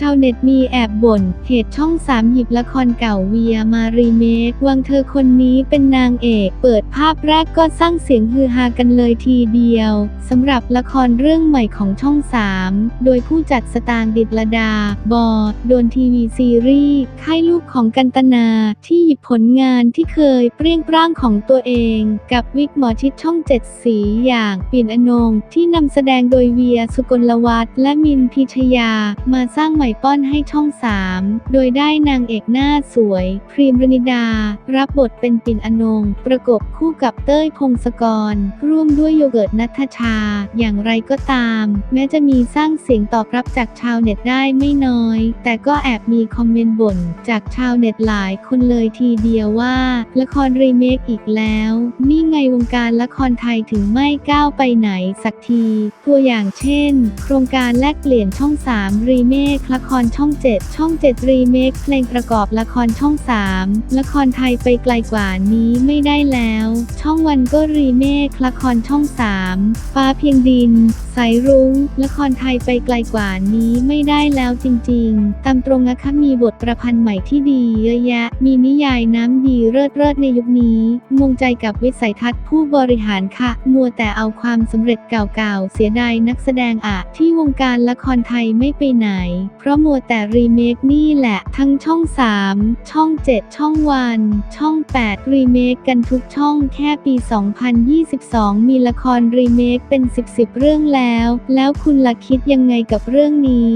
ชาวเน็ตมีแอบบ่น เหตุช่องสามหยิบละครเก่าเวียมารีเมควางเธอคนนี้เป็นนางเอก เปิดภาพแรกก็สร้างเสียงฮือฮากันเลยทีเดียวสำหรับละครเรื่องใหม่ของช่องสามโดยผู้จัดสตางค์ดิดลดา บอโดนทีวีซีรีส์ค่ายลูกของกันตนา ที่หยิบผลงานที่เคยเปรี้ยงปร้างของตัวเอง กับวิกหมอชิดช่องเจ็ดสีอย่างปิ่นอนงที่นำแสดงโดยเวียสุกลวัฒน์และมินพิชยามาสร้างใหม่ป้อนให้ช่องสามโดยได้นางเอกหน้าสวย พรีมรณิดา รับบทเป็นปิ่นอนง ประกบคู่กับเต้ยพงศกร ร่วมด้วยโยเกิร์ตนัทชา อย่างไรก็ตาม แม้จะมีสร้างเสียงตอบรับจากชาวเน็ตได้ไม่น้อย แต่ก็แอบมีคอมเมนต์บ่น จากชาวเน็ตหลายคนเลยทีเดียวว่า ละครรีเมคอีกแล้ว นี่ไงวงการละครไทยถึงไม่ก้าวไปไหนสักที ตัวอย่างเช่น โครงการแลกเปลี่ยนช่อง 3 รีเมคละครช่อง 7 ช่อง 7 รีเมคเพลงประกอบละครช่อง 3 ละครไทยไปไกลกว่านี้ไม่ได้แล้ว ช่องวันก็รีเมคละครช่อง 3 ฟ้าเพียงดิน สายรุง้ง ละครไทยไปไกลกว่านี้ไม่ได้แล้วจริงๆ ตามตรงนะคะมีบทประพันธ์ใหม่ที่ดีเยอะแยะ มีนิยายน้ำดีเลิศเลิศในยุคนี้ งงใจกับวิสัยทัศน์ผู้บริหารค่ะ มัวแต่เอาความสำเร็จเก่าๆ เสียดายนักแสดงอะ ที่วงการละครไทยไม่ไปไหน เพราะมัวแต่รีเมคนี่แหละ ทั้งช่อง 3 ช่อง 7 ช่องวัน ช่อง 8 รีเมคกันทุกช่องแค่ปี 2022 มีละครรีเมคเป็น 10 10เรื่องแล้วแล้ว แล้วคุณล่ะคิดยังไงกับเรื่องนี้